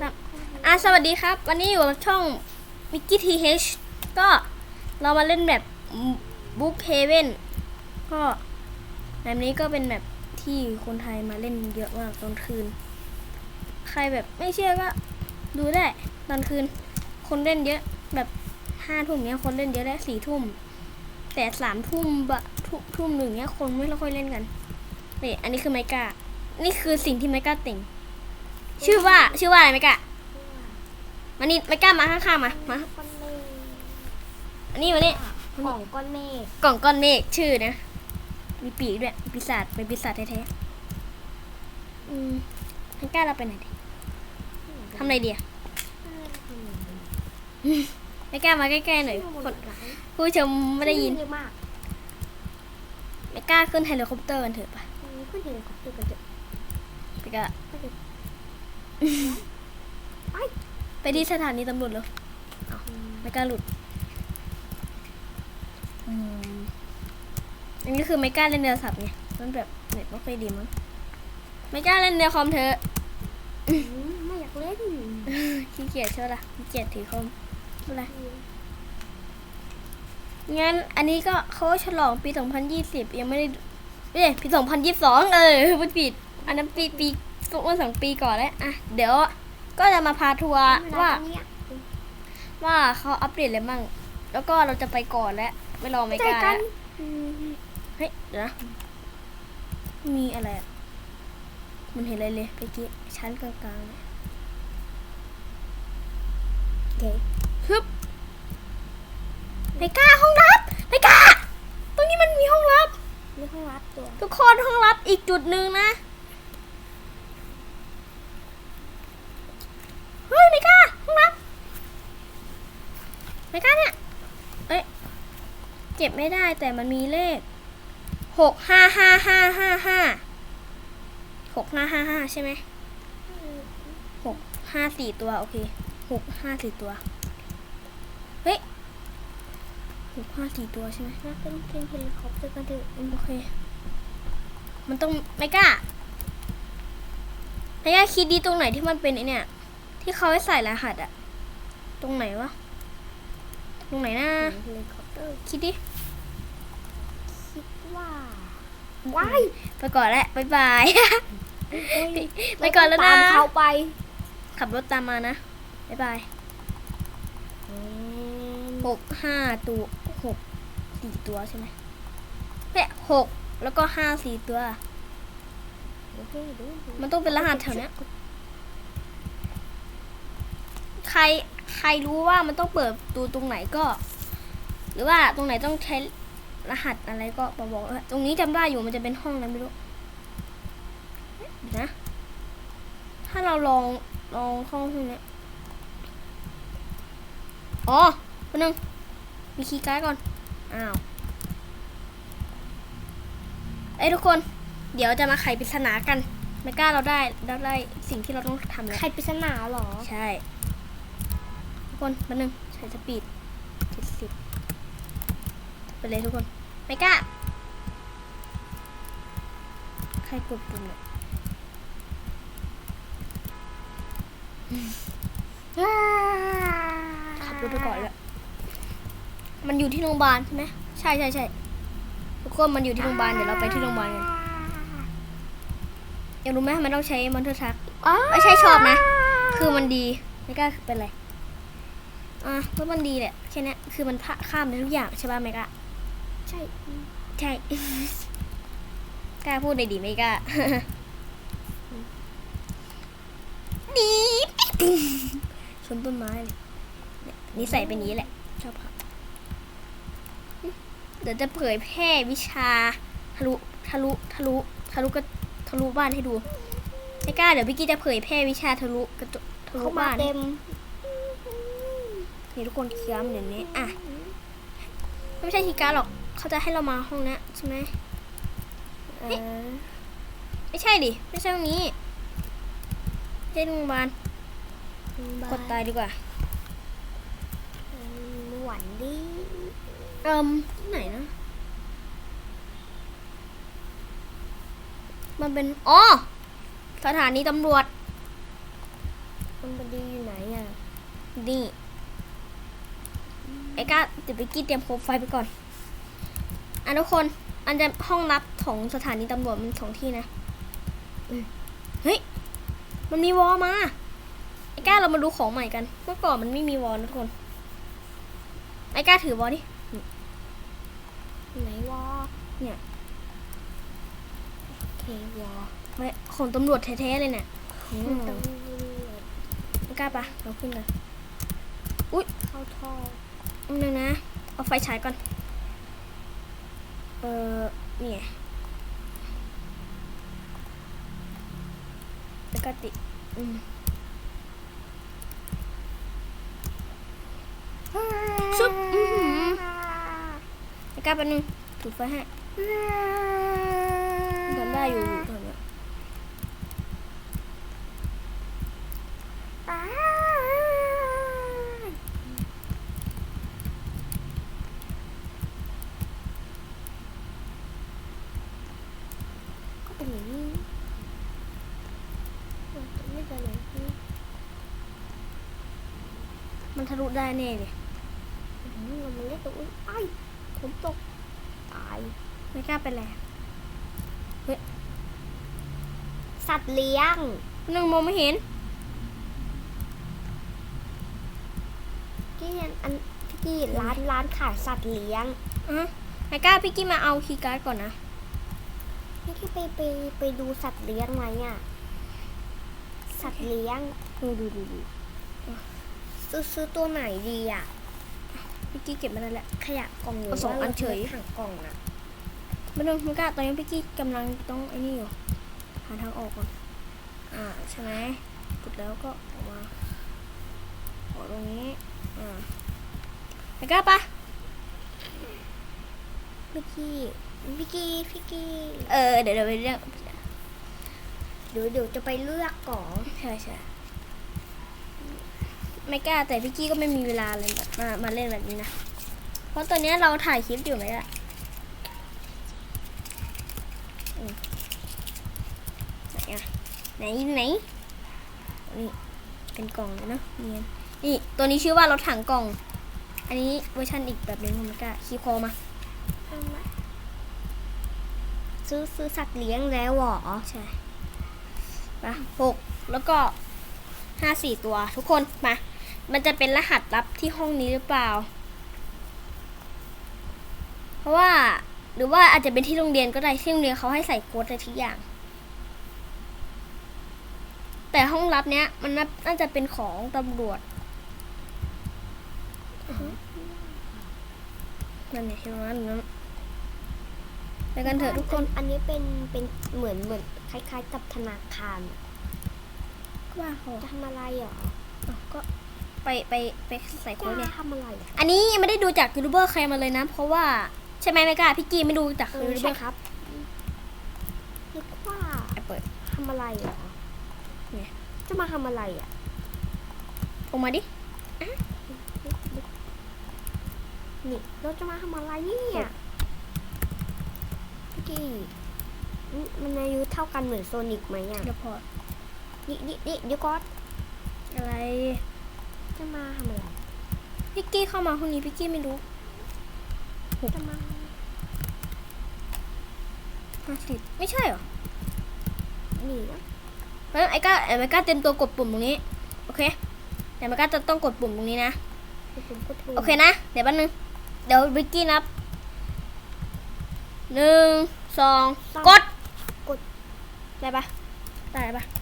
ครับอะสวัสดีครับ วันนี้อยู่กับช่อง m i k กี้ทีเก็เรามาเล่นแบบบุ๊กเฮเว่นก็แบบนี้ก็เป็นแบบที่คนไทยมาเล่นเยอะมากตอนคืน ใครแบบไม่เชื่อก็ดูได้ตอนคืน คนเล่นเยอะแบบห้าทุ่มเนี้ยคนเล่นเยอะและสี่ทุ่ม แต่สามทุ่มบะทุ่มทุ่มหนึ่งเนี้ยคนไม่ค่อยเล่นกันนี่อันนี้คือไมกานี่คือสิ่งที่ไมกาติ่ง ชื่อว่าชื่อว่าอะไรไมกามานี่ไมกามาข้างๆมามาก้อนเมฆอันนี้มานี่กล่องก้อนเมฆกล่องก้อนเมฆชื่อนะมีปีกด้วยปีศาจเป็นปีศาจแท้ๆอืมไมกาเราไปไหนดีทำอะไรดีอะไมกามาใกล้ๆหน่อยคนผู้ชมไม่ได้ยินเยอะมากไมกาขึ้นเฮลิคอปเตอร์กันเถอะปะขึ้นเฮลิคอปเตอร์กันเถอะไมกาไปเถอะ ไปที่สถานีตำรวจเลยไม่กล้าหลุดอืมอันนี้คือไม่กล้าเล่นโทรศัพท์ไงมันแบบเน็ตไม่ค่อยดีมั้งไม่กล้าเล่นในคอมเธอะอืมไม่อยากเล่นขี้เกียจใช่ไหมล่ะขี้เกียจถือคอมอะไรงั้นอันนี้ก็เขาฉลองปี 2020 ยังไม่ได้เอ้ยปี 2022 เออพูดผิดอันนั้นปีปี เมื่อสองปีก่อนแล้วอะเดี๋ยวก็จะมาพาทัวร์ว่าเนี่ยว่าเขาอัปเดตอะไรบ้างแล้วก็เราจะไปก่อนแล้วไม่รอไม่ใจกล้ากัแล้วนอืมเฮ้ยเดี๋ยวนะมีอะไรอะมันเห็นอะไรเลยไปกี้ชั้นกลางๆเนี่ยโอเคฮึบไม่กล้าห้องลับไม่กล้าตรงนี้มันมีห้องลับไม่ค่อยรับตัวทุกคนห้องลับอีกจุดหนึ่งนะ เฮ้ยไม่กล้าห้องลับ ไม่กล้าเนี่ย เอ้ย เก็บไม่ได้แต่มันมีเลขหกห้าห้าห้าห้าห้าหกห้าห้าห้าใช่ไหมหกห้าสี่ตัว โอเคหกห้าสี่ตัว เฮ้ยหกห้าสี่ตัวใช่ไหมนะเป็นขึ้นเฮลิคอปเตอร์กันเถอะโอเค มันต้องไม่กล้าไม่กล้าคิดดีตรงไหนที่มันเป็นไอเนี่ย ที่เขาให้ใส่รหัสอะตรงไหนวะ ตรงไหนนะเฮลิคอปเตอร์คิดดิ คิดว่าว้ายไปก่อนแล้วบายบายไปก่อนแล้วนะตามเขาไป ขับรถตามมานะบายบายหกห้าตัวหกสี่ตัวใช่ไหมเฮ้ยหกแล้วก็ห้าสี่ตัว มันต้องเป็นรหัสแถวเนี้ยใคร ใครรู้ว่ามันต้องเปิดประตูตรงไหนก็ หรือว่าตรงไหนต้องใช้รหัสอะไรก็มาบอกด้วยตรงนี้จำได้อยู่มันจะเป็นห้องอะไรไม่รู้เดี๋ยวนะ ถ้าเราลองลองเข้าห้องเนี้ยอ๋อคนนึงมีคีย์การ์ดก่อน อ้าวเอ้ยทุกคน เดี๋ยวจะมาไขปริศนากัน ไม่กล้าเราได้เราได้สิ่งที่เราต้องทำแล้วใครปริศนาเหรอ ใช่ทุก คนมาหนึ่งใช้สปีดเจ็ดสิบไปเลยทุกคนไม่กล้าใครกดปุ่มเนี่ยขับรถไปก่อนเลยมันอยู่ที่โรงพยาบาลใช่ไหมใช่ใช่ใช่ทุกคนมันอยู่ที่โรงพยาบาลเดี๋ยวเราไปที่โรงพยาบาลกันอยากรู้ไหมมันต้องใช้มอนเตอร์ทักไม่ใช่ชอบนะ คือมันดีไม่กล้าเป็นไร อะก็มันดีแหละแค่เนี้ยคือมันพะข้ามได้ทุกอย่างใช่ป่ะไม่กล้าใช่ ใช่ กล้าพูดเลยดีไม่กล้าดีชนต้นไม้เลยเนี่ยนิสัยเป็นอย่างนี้แหละ ชอบครับเดี๋ยวจะเผยแพร่วิชาทะลุทะลุทะลุทะลุกระทะลุบ้านให้ดูไม่กล้าเดี๋ยวพี่กี้จะเผยแพร่วิชาทะลุกระจกทะลุเขามาบ้านเต็ม นี่ทุกคนเคี้ยมเดี๋ยวนี้อะไม่ใช่คีย์การ์ดหรอกเขาจะให้เรามาห้องนี้ใช่ไหมเออไม่ใช่ดิไม่ใช่ตรงนี้เล่นโรงพยาบาลกดตายดีกว่าหวันดีเอิมที่ไหนนะมันเป็นอ๋อสถานีตำรวจมันบดีอยู่ไหนอะนี่ ไอ้ก้าเดี๋ยวไปกี้เตรียมโคมไฟไปก่อนอะทุกคน อันจะห้องรับของสถานีตำรวจมันสองที่นะเฮ้ย มันมีวอลมา ไอ้ก้าเรามาดูของใหม่กัน เมื่อก่อนมันไม่มีวอลนะทุกคน ไอ้ก้าถือวอลดิ ไหนวะเนี่ย โอเควะเฮ้ยของตำรวจแท้ๆเลยเนี่ยอืมตำรวจไอ้ก้าปะเราขึ้นกันเข้าท่อ นนึงนะ เอาไฟฉายก่อน เออเนี่ยแล้วก็ติดอืมชุบอื้อหือแล้วก็แป๊บนึงถูไฟให้ทำได้อยู่อยู่ตอนเนี้ย ก็เป็นอย่างนี้มันจะไม่เป็นอย่างนี้ มันทะลุได้แน่เลยอืมมันเล็กตัวอุ้ยไอ้ายผมตก ตาย ไม่กล้าเป็นไรสัตว์เลี้ยงแป๊บนึงมองไม่เห็นที่อันอันที่ร้านร้านขายสัตว์เลี้ยงอะไม่กล้าพี่กี้มาเอาคีย์การ์ดก่อนนะนี่ที่ไปไปไปดูสัตว์เลี้ยงไหมอะ สัตว์เลี้ยง ดูดูดูดู ซื้อซื้อตัวไหนดีอะพี่กี้เก็บมาได้แหละขยะกล่องหรือเอาสองว่าอันเฉยถังกล่องอะไม่ต้องไม่กล้าตอนนี้พี่กี้กำลังต้องไอ้นี่อยู่หาทางออกก่อนอ่าใช่ไหมกดแล้วก็ออกมาออกตรงนี้อ่าไม่กล้าปะพี่กี้พี่กี้พี่กี้เออเดี๋ยวเดี๋ยวไปเรียกเดี๋ยวเดี๋ยวจะไปเลือกก่อนใช่ใช่ ไม่กล้าแต่พี่กี้ก็ไม่มีเวลาเลยแบบมามาเล่นแบบนี้นะ เพราะตอนนี้เราถ่ายคลิปอยู่ไหมล่ะไหนอะไหนไหนนี่เป็นกล่องเลยเนาะเนียนนี่ตัวนี้ชื่อว่ารถถังกล่อง อันนี้เวอร์ชันอีกแบบหนึงผมไม่กล้าคีย์คอมาซื้อซื้อสัตว์เลี้ยงแล้วหรอใช่ปะหกแล้วก็ห้าสี่ตัวทุกคนมา มันจะเป็นรหัสลับที่ห้องนี้หรือเปล่า เพราะว่าหรือว่าอาจจะเป็นที่โรงเรียนก็ได้ที่โรงเรียนเขาให้ใส่โค้ดอะไรทุกอย่าง แต่ห้องลับเนี้ย มันน่าน่าจะเป็นของตำรวจนั่นไงที่ตรงนั้นนั้นไปกันเถอะทุกคนอันนี้เป็นเป็นเหมือนเหมือนคล้าย ๆ กับธนาคารก็ว่าเขาจะทำอะไรเหรออะก็ ไปไปไปใส่โค้ดเนี่ยจะทำอะไรอะอันนี้ยังไม่ได้ดูจากยูทูบเบอร์ใครมาเลยนะ เพราะว่าใช่ไหมไม่กล้าพี่กีไม่ดูจากเอยูอทูบเบใช่อร์ครับนึกว่าอะเปิดทำอะไรเหรอเนี่ยจะมาทำอะไรอะออกมาดินี่เราจะมาทำอะไรเนี่ยพี่กี้นี่มันอายุเท่ากันเหมือนโซนิกไหมอะเดี๋ยวพอนี่นี่นี่เดี๋ยวก่อนอะไร จะมาทำอะไรพี่กี้เข้ามาห้องนี้พี่กี้ไม่รู้จะมาห้าสิบไม่ใช่เหรอนี่นะเพราะฉะนั้นไอ้ก้าไอ้ไม่กล้าเต็มตัวกดปุ่มตรงนี้ โอเคแต่ไม่กล้าจะต้องกดปุ่มตรงนี้นะเดี๋ยวผมก็ถูกโอเคนะ เดี๋ยวแป๊บนึง เดี๋ยววิกกี้นับหนึ่งสองกด กด ได้ปะได้ปะไม่ได้โอ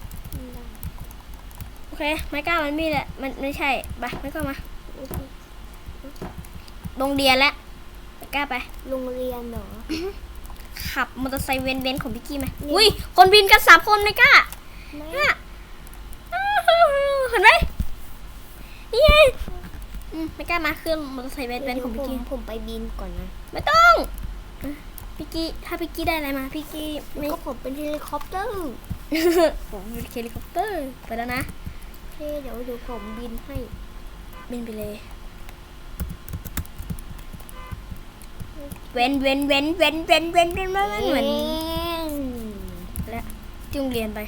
เคไม่กล้ามันมีแหละมันไม่ใช่ไปไม่กล้ามาโอเคโรงเรียนแล้วไม่กล้าไป โรงเรียนเหรอขับมอเตอร์ไซค์เวนเวนของพี่กี้ไหมนี่อุ้ยคนบินกันสามคนไม่กล้าไม่น่ะเห็นไหมนี่ไงอืมไม่กล้ามาขึ้นมอเตอร์ไซค์เวนเวนของพี่ผมกี้ผมไปบินก่อนนะไม่ต้องอะพี่กี้ถ้าพี่กี้ได้อะไรมาพี่กี้ไม่ก็ผมเป็นเฮลิคอปเตอร์ผมเป็นเฮลิคอปเตอร์ไปแล้วนะโอ เคเดี๋ยวเดี๋ยวผมบินให้บินไปเลย เว้นเว้นเว้นเว้นเว้นเว้นเว้นเว้นเหมือนและที่โรงเรียนไป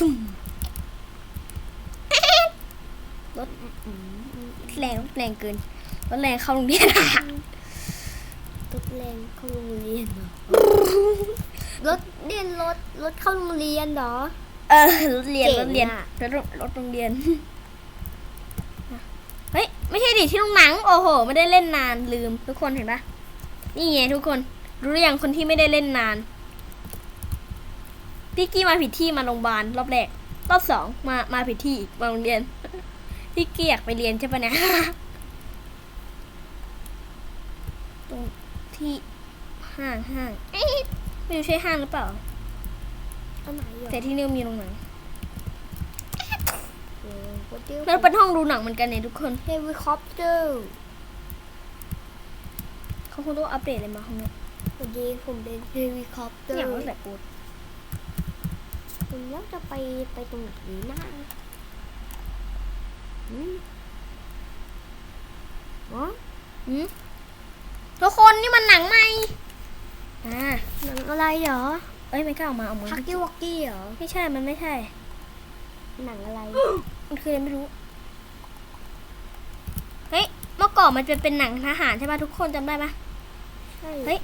ตุ้มรถอืมแรงแรงเกินรถแรงเข้าโรงเรียนรถแรงเข้าโรงเรียนเหรอรถเรียนรถรถเข้าโรงเรียนเหรอ เออรถเรียนเจ๋งรถเรียนอะรถรถโรงเรียน เฮ้ย ไม่ใช่ดิที่โรงหนัง โอ้โห ไม่ได้เล่นนานลืมทุกคนเห็นปะนี่ไงทุกคน รู้หรือยังคนที่ไม่ได้เล่นนานพี่กี้มาผิดที่มาโรงพยาบาลรอบแรกรอบสองมามาผิดที่อีกมาโรงเรียนพี่กี้อยากไปเรียนใช่ปะเนี่ยตรงที่ห้างห้างเอ๊ะไม่รู้ใช่ห้างหรือเปล่า อันไหนเหรอแต่ที่นี่มีโรงหนังเออวันเดียวมันเป็นห้องดูหนังเหมือนกันเนี่ยทุกคนเฮลิคอปเตอร์เขาคงต้องอัปเดตอะไรมาห้องเนี้ยวันนี้ผมเป็นเฮลิคอปเตออย่างร์ว่าแต่ปูดผมแล้วจะไปไปตรงไหนดีนะอืมอ๋อหืมทุกคนนี่มันหนังใหม่อ่าหนังอะไรเหรอ เอ้ยไม่กล้าออกมาออกมาฮักกี้วอกกี้เหรอ ไม่ใช่มันไม่ใช่ หนังอะไร มันคืออะไรไม่รู้ เฮ้ยเมื่อก่อนมันจะเป็นหนังทหารใช่ป่ะทุกคนจำได้ปะใช่เฮ้ย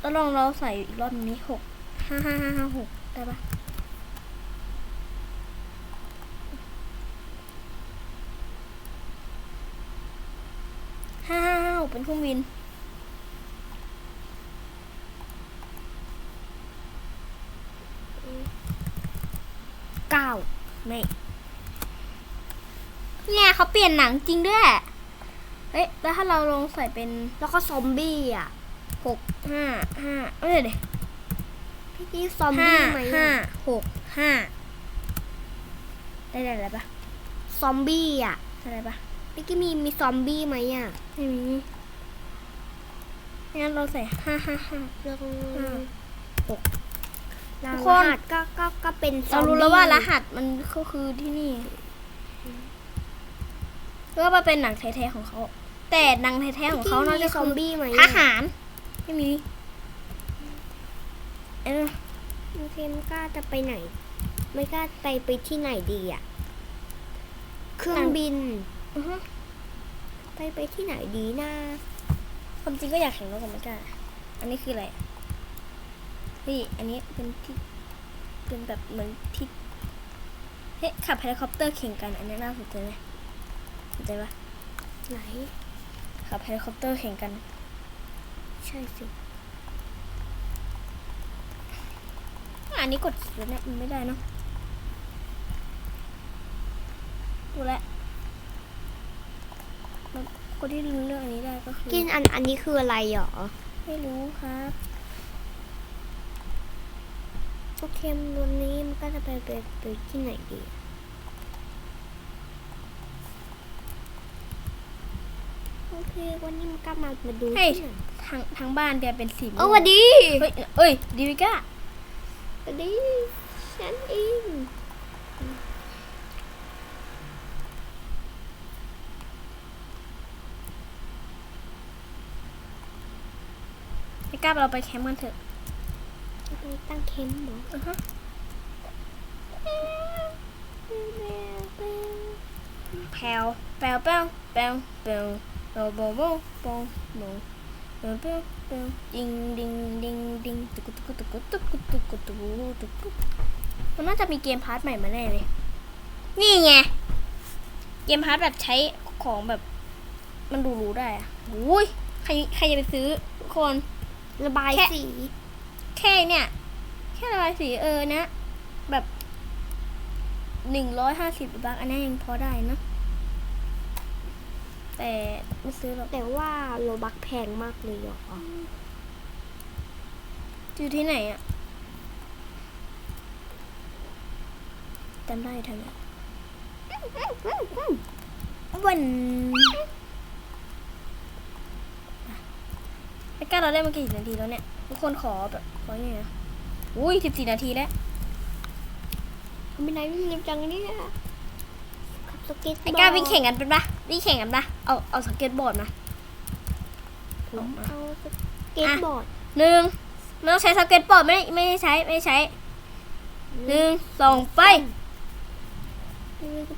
เราลองเราใส่อีกรอบหนึ่งนี้หกห้าห้าห้าห้าหกได้ปะห้าห้าห้าหกเป็นเครื่องบิน เก้าไม่เนี่ยเขาเปลี่ยนหนังจริงด้วย เฮ้ย แล้วถ้าเราลองใส่เป็นแล้วก็ซอมบี้อะหกห้าห้าเอ้ยเดี๋ยวพี่กี้ซอมห้าบี้ไหมห้าอะหกห้าได้ได้อะไรปะซอมบี้อะได้อะไรปะพี่กี้มีมีซอมบี้ไหมอะไม่มีงั้นเราใส่ห้าห้าห้าแล้วห้าหก ทุรกคนหัสก็ก็ก็เป็นซเราอมบี้รู้แล้วว่ารหัสมันก็คือที่นี่ก็มาเป็นหนังแท้ๆของเขา แต่หนังแท้ๆของเขาน่าพี่จะกี้มีซอคืมอบี้ไหมทอะหารไม่มีเออโอเคไม่กล้าจะไปไหน ไม่กล้าไปไปที่ไหนดีอะ เครื่องบิน อือฮึไปไปที่ไหนดีนะ ความจริงก็อยากแข่งรถกับไม่กล้าอันนี้คืออะไร นี่อันนี้เป็นที่เป็นแบบเหมือนที่เฮ้ยขับเฮลิคอปเตอร์แข่งกัน อันนี้น่าสนใจไหมสนใจปะไหนขับเฮลิคอปเตอร์แข่งกัน ใช่สิอันนี้กดแล้วเนี่ยมันไม่ได้เนาะดูแลวแล้วคนที่รู้เรื่องอันนี้ได้ก็คือกินอันอันนี้คืออะไรหรอ ไม่รู้ครับ โอเควันนี้มันก็จะไปไปไปที่ไหนดีโอเควันนี้มันก็มามาดูเฮ้ยที่ไหนทางทางบ้านแกเป็นสีม่วงเออวันดีเฮ้ยเอ้ยดีวิก้าวันดีฉันเองไม่กล้าเราไปแคมป์กันเถอะไป ตั้งเข็มเหรออือฮะแพลวแปลวแปลวแปลวแปลวแปลวแปลวแปลวแปลวแปลวแปลวแปลวแปลวดิงดิงดิงดิงตุกตุกตุกตุกตุกตุกตุกตุกตุกมันน่าจะมีเกมพาร์ทใหม่มาแน่เลย นี่ไง เกมพาร์ทแบบใช้ของแบบ มันดูรู้ได้อะอุ้ยใครใครจะไปซื้อทุกคนระบายแค่สี แค่เนี่ย แค่ระบายสีเออนะ แบบหนึ่งร้อยห้าสิบบาทอันนี้ยังพอได้เนอะแต่ไม่ซื้อหรอกแต่ว่าโลบักแพงมากเลยเหรออยู่ที่ไหนอะจำได้ทางไหนวันไอ้ก้าเราได้มากี่นาทีแล้วเนี่ย ทุกคนขอแบบขอยังไงนะอุ้ยสิบสี่นาทีแล้วทำไมนายวิ่งเร็วจังเนี่ยขับสเก็ตบอร์ดไอ้ก้าวิ่งแข่งกันเป็นปะวิ่งแข่งกันปะเอาเอาสเก็ตบอร์ดมาผมเอาสเก็ตบอร์ดหนึ่งไม่ต้องใช้สเก็ตบอร์ดไม่ไม่ได้ใช้ไม่ได้ใช้หนึ่งสองไป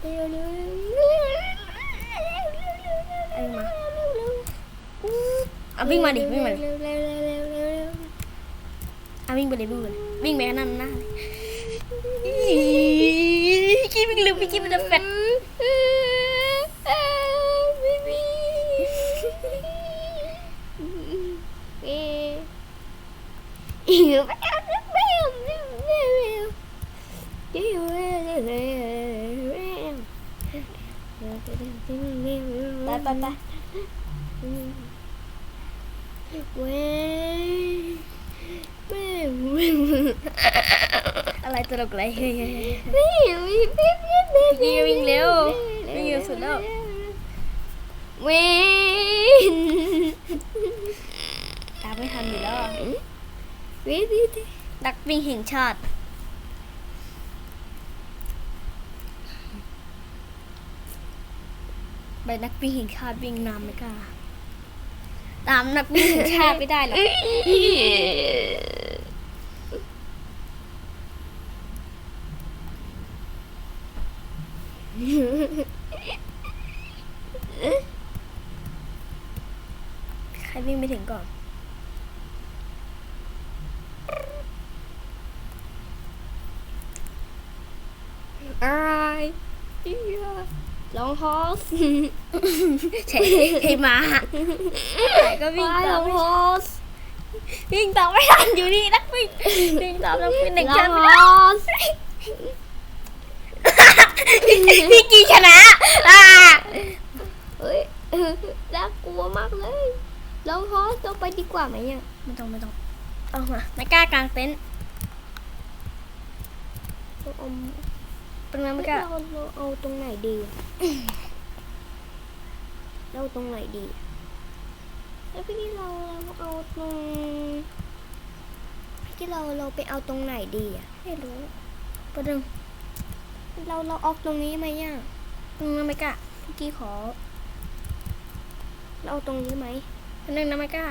ไปเลยเอาวิ่งมาเอาวิ่งมาดิวิ่งมาดิเร็ วเร็วเร็วเร็วเร็วเร็ว เอาวิ่งไปเลยวิ่งไปเลยวิ่งไปข้างหน้าหน้าเลยพี่กี้วิ่งเร็วพี่กี้มันจะแฟด บีบีเอ๊ะอีกแล้วไม่เอาไม่เอาไม่เอาไม่เอาเดี๋ยวเร็วเร็วเร็วเร็ว ไปไปไป อะไรตลกอะไรเฮ้ยเฮ้ยเฮ้ยไม่ไม่ไม่ไม่พี่กี้วิ่งเร็ววิ่งเร็วสุดแล้วเว้ยตามไม่ทันอยู่แล้วอะเว้ยดินักวิ่งแห่งชาติไปนักวิ่งแห่งชาติวิ่งนำไม่กล้าตามนักวิ่งแห่งชาติไม่ได้หรอก ใครวิ่งไปถึงก่อน อะไรลองฮอสใช่ใช่มาแต่ก็วิ่งลตาอมงไม่ฮทันอสวิ่งตามไม่ทันอยู่นี่นักวิ่งวิ่งตามนั ราไปดีกว่าไหมเนี่ยไม่ต้องไม่ต้องเอามาไม่กล้ากางเต็นท์เราเอาเป็นไงไม่กเราล้าเราเอาตรงไหนดีอะเราเอาตรงไหนดีอะแล้วพี่ที่เราเราเอาตรงพี่ที่เราเราไปเอาตรงไหนดีอะไม่รู้ประเด็นเราเราออกตรงนี้ไหมอะเป็นไงไม่กล้าพี่กีขอ เราเอาตรงนี้ไหมเป็นหนึ่งนะไม่กล้า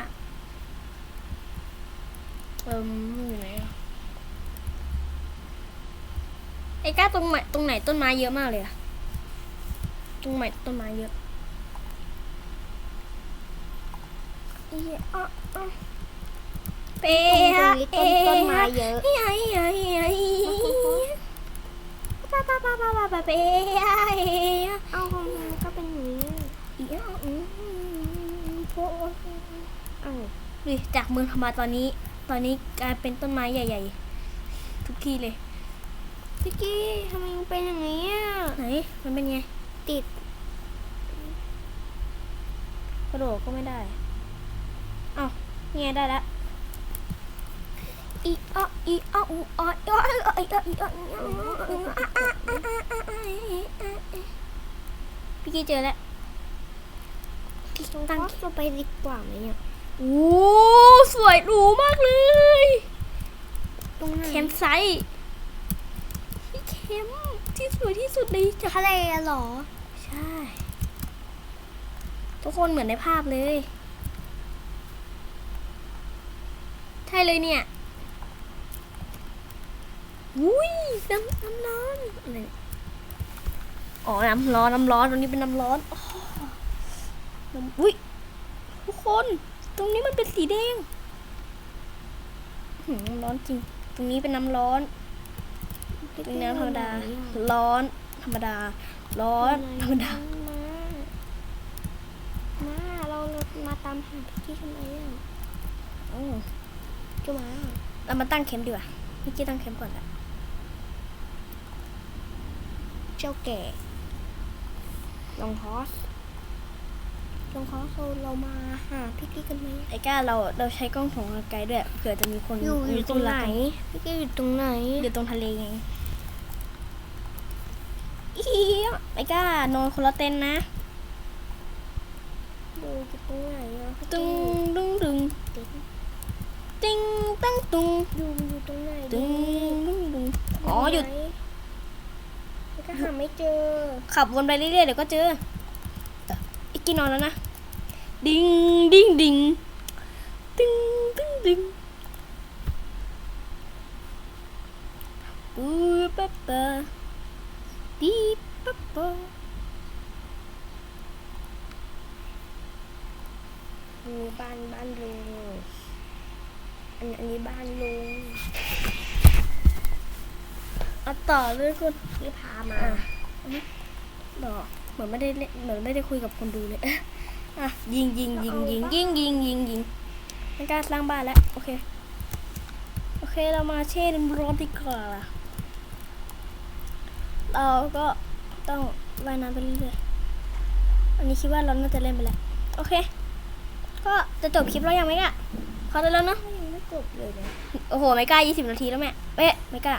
เอิ่มอยู่ไหนอะ ไอ้ก้าตรงไหนตรงไหนต้นไม้เยอะมากเลยอะตรงไหนต้นไม้เยอะเอ๊ะอะอะเป๊ตรงนี้ต้นต้นไม้เยอะเฮ้ยเฮ้ยเฮ้ยป้าป้าป้าป้าป้าป้าเปเอาของมันก็เป็นอย่างนี้อีอะอืมโพเอาดิจากเมืองธรรมดาตอนนี้ ตอนนี้กลายเป็นต้นไม้ใหญ่ ๆ ทุกที่เลย พี่กี้ทำไมมันเป็นอย่างนี้อะไหนมันเป็นไง ติด กระโดดก็ไม่ได้เอ้านี่ไงได้แล้วอีอะอีอะอูอะอีอะอีอะอีอะอีอะอีอะพี่กี้เจอแล้วตรงตั้งก็เราไปดีกว่าไหมเนี่ยโอ้สวยหรูมากเลย ตรงไหนแคมป์ไซต์ ที่แคมที่สวยที่สุดในทะเลอะเหรอ ใช่ ทุกคนเหมือนในภาพเลย ใช่เลยเนี่ยอุ้ยน้ำน้ำร้อนอะไรอ๋อ น้ำร้อน น้ำร้อน ตรงนี้เป็นน้ำร้อนอ๋อน้ำอุ้ยทุกคน ตรงนี้มันเป็นสีแดงน้ำร้อนจริง ตรงนี้เป็นน้ำร้อน นน้ำธรรมดา ร้อนธรรมดา ร้อนธรรมดา มามาเราเรามาตามหาพี่กี้ทำไมอะอืมก็มาเรามาตั้งเข็มดีกว่าพี่กี้ตั้งเข็มก่อนละเจ้าแก่ลองฮอสลองฮอสเราเรามาหาพี่กี้กันไหมไอ้ก้าเราเราใช้กล้องส่องไกลด้วยเผื่อจะมีคนอยู่อยู่ตรงไหนกัพี่กี้อยู่ตรงไหนอยู่ตรงทะเลไง อีไอ้ก้านอนคนละเต็นท์นะอยู่อยู่ตรงไหนอะพี่ตึกี้งดึงดึงเต็นท์ติงตั้งตุงอยู่อยู่ตรงไหนตึงดึงดึงอ๋ออยู่แล้วก็หาไม่เจอ ขับวนไปเรื่อยๆเดี๋ยวก็เจออีกกี่นอนแล้วนะดิงดิงดิงตึงตึงดึงปูปะปะ ปีปะปะบ้านบ้านลุงอันอันนี้บ้านลุงเอาต่อเลยคุณที่พามาอะต่อเหมือนไม่ได้เล่นเหมือนไม่ได้คุยกับคนดูเลยอะยิงยิงยิงยิงยิงยิงยิงยิงไม่กล้าสร้างบ้านแล้วโอเคโอเคเรามาเช่น้ำร้อนดีกว่าล่ะ เราก็ต้องว่ายน้ำไปเรื่อยๆอันนี้คิดว่าเราน่าจะเล่นไปแล้วโอเค ก็จะจบคลิปแล้วยังไหมอะพอได้แล้วเนอะยังไม่จบเลยนะโอ้โหไม่กล้า20 นาทีแล้วแม่เป๊ะไม่กล้า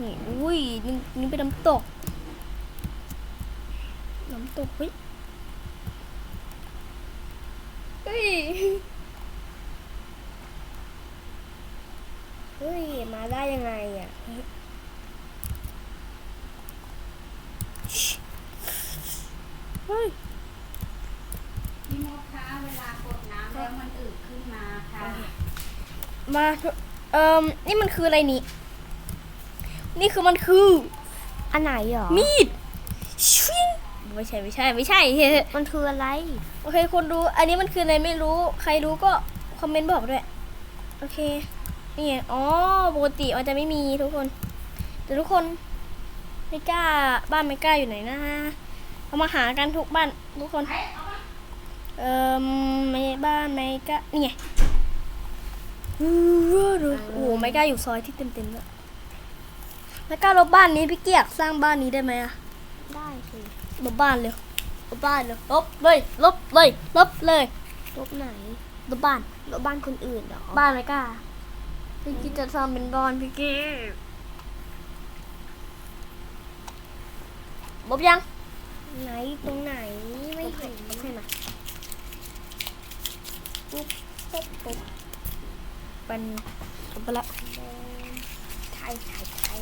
นี่อุ้ยนี่นี่เป็นน้ำตก น้ำตกเฮ้ยเฮ้ยเฮ้ยมาได้ยังไงอะ เฮ้ยพี่มดคะเวลากดน้ำแล้วมันอืดขึ้นมาค่ะมาเอ่มนี่มันคืออะไรนี่ นี่คือมันคือ อันไหนหรอมีดชิงไม่ใช่ไม่ใช่ไม่ใช่มันคืออะไร โอเคคนดู อันนี้มันคืออะไรไม่รู้ ใครรู้ก็คอมเมนต์บอกด้วย โอเค นี่ไงอ๋อปกติมันจะไม่มีทุกคน แต่ทุกคน ไม่กล้าบ้านไม่กล้าอยู่ไหนนะเอามาหากันทุกบ้านทุกคน เอ่อไม่บ้านไม่กล้านี่ไงอู้หูดูโอ้โหไม่กล้าอยู่ซอยที่เต็มๆแล้วไม่กล้าลบบ้านนี้พี่เกียกสร้างบ้านนี้ได้ไหมอะได้สิลบบ้านเลยลบบ้านเลยลบเลยลบเลยลบเลยลบไหนลบบ้านลบบ้านคนอื่นเหรอบ้านไม่กล้าพี่กิ๊กจะทำเป็นบ้านพี่กิ๊ ลบยัง ไหนตรงไหนไม่เห็นลบให้มาปุ๊บปุ๊บปุ๊บเป็นลบไปแล้วใช่ใช่ใช่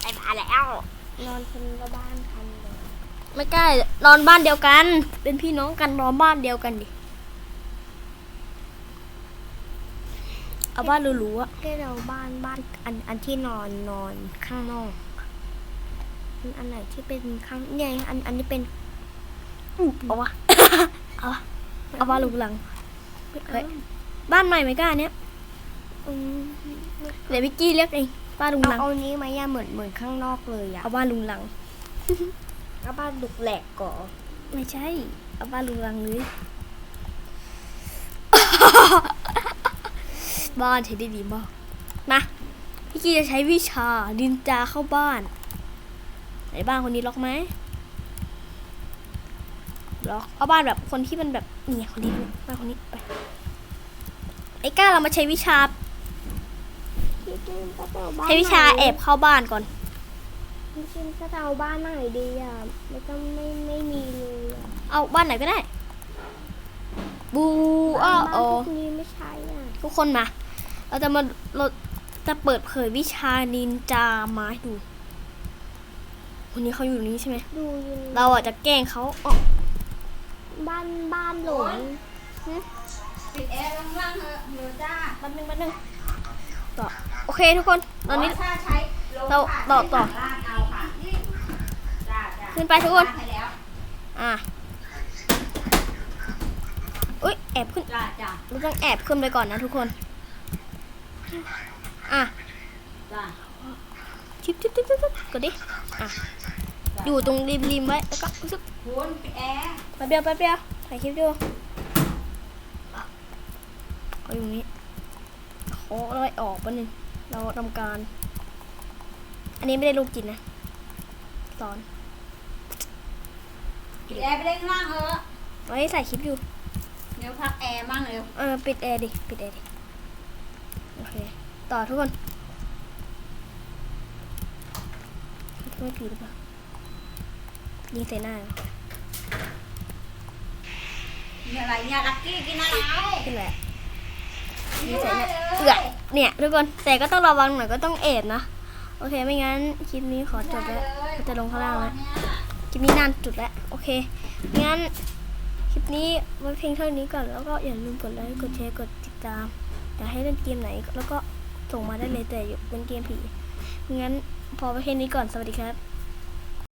ไปมาแล้ว นอนคนละบ้านกันเลยไม่กล้านอนบ้านเดียวกัน เป็นพี่น้องกันนอนบ้านเดียวกันดิเอาบ้านหรูๆอะให้เราบ้านบ้านอันอันที่นอนนอนข้างนอก อันอันไหนที่เป็นข้างเนี่ยอันอันนี้เป็นเอาวะเอาวะเอาบ้านหรูหลังเฮ้ยเอาบ้านใหม่ไม่กล้าเนี้ยอืมเดี๋ยววิกกี้เรียกเองบ้านลุงเอาหลังเอานี้ไหมอะเหมือนเหมือนข้างนอกเลยอะเอาบ้านลุงหลังเอาบ้านดุกแหลกก่อนไม่ใช่เอาบ้านลุงหลังเลยบ้านใช้ได้ดีมากมาพี่กี้จะใช้วิชาดินจาเข้าบ้าน ไหนบ้านคนนี้ล็อกไหมล็อกเอาบ้านแบบคนที่มันแบบเนี่ยคนนี้บ้านคนนี้ไปไอ้ก้าเรามาใช้วิชาพี่จินก็จะเอาบ้านใช้วิชาแอบเข้าบ้านก่อนพี่จินก็จะเอาบ้านไหนดีอะไม่ต้องไม่ไม่มีเลยอะเอาบ้านไหนก็ได้ บูอ้อบ้านโอพวกนี้ไม่ใช่อะทุกคนมา เราจะมาเราจะเปิดเผยวิชานินจามาให้ดู คนนี้เขาอยู่นี่ใช่ไหม ดูอยู่เราอะจะแกล้งเขาอ๋อบ้านบ้านหลงปิดแอร์ล่างๆเถอะเดี๋ยวจ้าแป๊บนึงแป๊บนึงต่อโอเคทุกคนตอนนี้ ถ้าใช้ลมเราค่ะต่อต่อใช้ฝั่งล่างเอาค่ะจ้าจ้าขึ้นไปทุกคน ลากให้แล้วอะอุ้ยแอบขึ้น จ้าจ้าเราต้องแอบขึ้นไปก่อนนะทุกคน อะ จ้า ชิบชิบชิบชิบชิบกดดิ อะ อยู่ตรงริมริมไว้ แล้วก็ซึกคุณปิดแอร์แป๊บเดียวแป๊บเดียวถ่ายคลิปดูเอาอยู่นี้ขอลอยออกป๊บนึงเราทำการ อันนี้ไม่ได้ลูกจิตนะ สอนปิดแอร์ไปเล่นข้างล่างเถอะไว้ใส่คลิปอยู่ เดี๋ยวพักแอร์มั่งเร็ว เออ ปิดแอร์ดิ ปิดแอร์ดิ โอเค ต่อทุกคน ไม่ผิดหรือเปล่ายิงใส่หน้าเหรอมีอะไรเนี่ยลักกี้กินอะไรขึ้นแหละกิยินงใส่อะไรหน้าเลยเอือกเนี่ยทุกคนแต่ก็ต้องระวังหน่อยก็ต้องแอบนะ โอเคไม่งั้นคลิปนี้ขอจบแล้วก็จะลงข้างล่างแล้วคลิปนี้นานจุดแล้วโอเคงั้นคลิปนี้ไว้เพียงเท่านี้ก่อนแล้วก็อย่าลืมกดไลค์กดแชร์กดติดตามอยากให้เล่นเกมไหนแล้วก็ส่งมาได้เลยแต่อย่าเป็นเกมผี งั้นพอไปแค่นี้ก่อน สวัสดีครับ